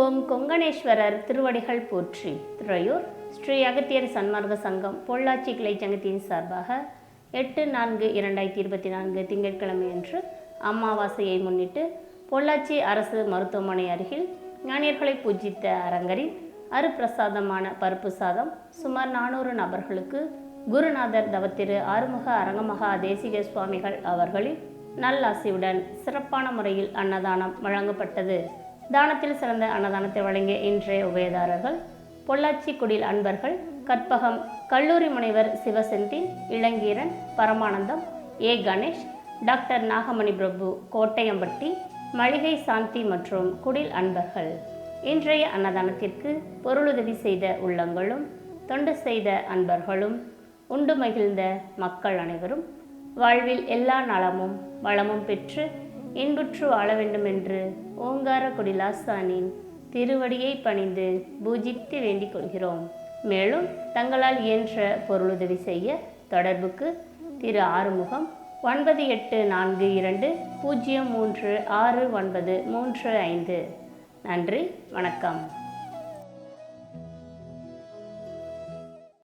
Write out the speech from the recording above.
ஓம் கொங்கணேஸ்வரர் திருவடிகள் போற்றி. துறையூர் ஸ்ரீ அகத்தியர் சன்மார்க்க சங்கம் பொள்ளாச்சி கிளை சங்கத்தின் சார்பாக எட்டு நான்கு இரண்டாயிரத்தி இருபத்தி நான்கு திங்கட்கிழமை அன்று அமாவாசையை முன்னிட்டு பொள்ளாச்சி அரசு மருத்துவமனை அருகில் ஞானியர்களை பூஜித்த அரங்கரின் அருப்பிரசாதமான பருப்பு சாதம் சுமார் நானூறு நபர்களுக்கு குருநாதர் தவத்திரு ஆறுமுக அரங்கமகா தேசிக சுவாமிகள் அவர்களின் நல்லாசியுடன் சிறப்பான முறையில் அன்னதானம் வழங்கப்பட்டது. தானத்தில் சிறந்த அன்னதானத்தை வழங்கிய இன்றைய உபயதாரர்கள் பொள்ளாச்சி குடில் அன்பர்கள் கற்பகம் கல்லூரி முனைவர் சிவசெந்தில் இளங்கீரன் பரமானந்தம் ஏ கணேஷ் டாக்டர் நாகமணி பிரபு கோட்டையம்பட்டி மளிகை சாந்தி மற்றும் குடில் அன்பர்கள். இன்றைய அன்னதானத்திற்கு பொருளுதவி செய்த உள்ளங்களும் தொண்டு செய்த அன்பர்களும் உண்டு மகிழ்ந்த மக்கள் அனைவரும் வாழ்வில் எல்லா நலமும் வளமும் பெற்று இன்புற்று வாழ வேண்டும் என்று ஓங்கார குடிலாசானின் திருவடியை பணிந்து பூஜித்து வேண்டிக் கொள்கிறோம். மேலும் தங்களால் இயன்ற பொருளுதவி செய்ய தொடர்புக்கு திரு ஆறுமுகம் ஒன்பது எட்டு நான்கு இரண்டு பூஜ்ஜியம் மூன்று ஆறு ஒன்பது மூன்று ஐந்து. நன்றி வணக்கம்.